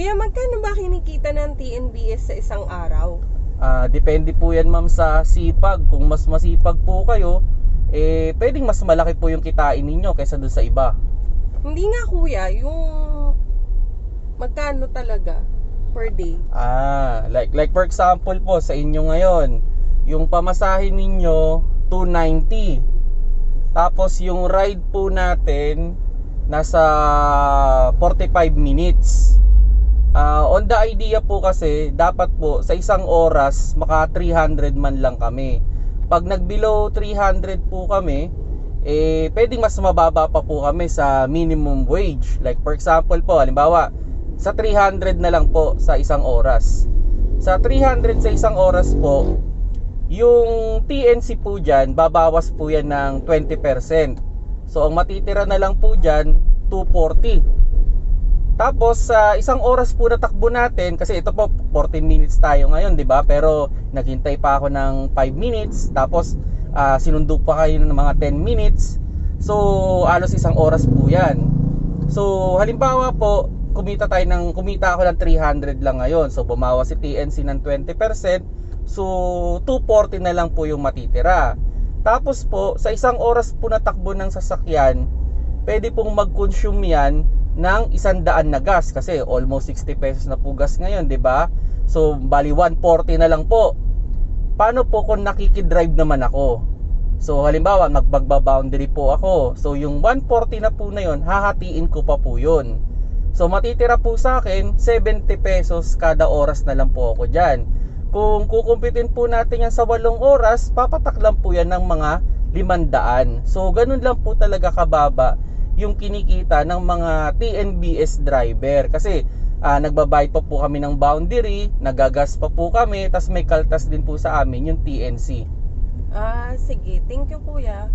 Kuya, magkano ba kinikita ng TNBS sa isang araw? Ah, depende po yan ma'am sa sipag. Kung mas masipag po kayo, eh pwedeng mas malaki po yung kitain ninyo kaysa dun sa iba. Hindi nga kuya, yung magkano talaga per day? Ah, like like for example po sa inyo ngayon, yung pamasahe ninyo 290. Tapos yung ride po natin nasa 45 minutes. Ah, on the idea po kasi dapat po sa isang oras maka 300 man lang kami. Pag nag below 300 po kami, eh pwedeng mas mababa pa po kami sa minimum wage. Like for example po, halimbawa, sa 300 na lang po sa isang oras. Sa 300 sa isang oras po, yung TNC po dyan, babawas po yan ng 20%. So, ang matitira na lang po dyan, 240. Tapos, sa isang oras po na takbo natin, kasi ito po, 14 minutes tayo ngayon, di ba? Pero, naghintay pa ako ng 5 minutes. Tapos, ah, sinundo pa kayo ng mga 10 minutes. So, alos isang oras po yan. So, halimbawa po, kumita tayo ng, kumita ako ng 300 lang ngayon. So, bumawas si TNC ng 20%. So, 240 na lang po yung matitira. Tapos po, sa isang oras po na takbo ng sasakyan, pwede pong mag-consume yan ng isang daan na gas kasi almost 60 pesos na po gas ngayon, 'di ba? So bali 140 na lang po. Paano po kung nakikidrive naman ako? So halimbawa magbagba-boundary po ako. So yung 140 na po na 'yon, hahatiin ko pa po 'yon. So matitira po sa akin 70 pesos kada oras na lang po ako diyan. Kung kukumpitin po natin yan sa 8 oras, papatak lang po yan ng mga 500. So ganun lang po talaga kababa yung kinikita ng mga TNBS driver kasi ah, nagbabayad pa po kami ng boundary, nagagas pa po kami, tas may kaltas din po sa amin yung TNC. Ah, sige. Thank you kuya.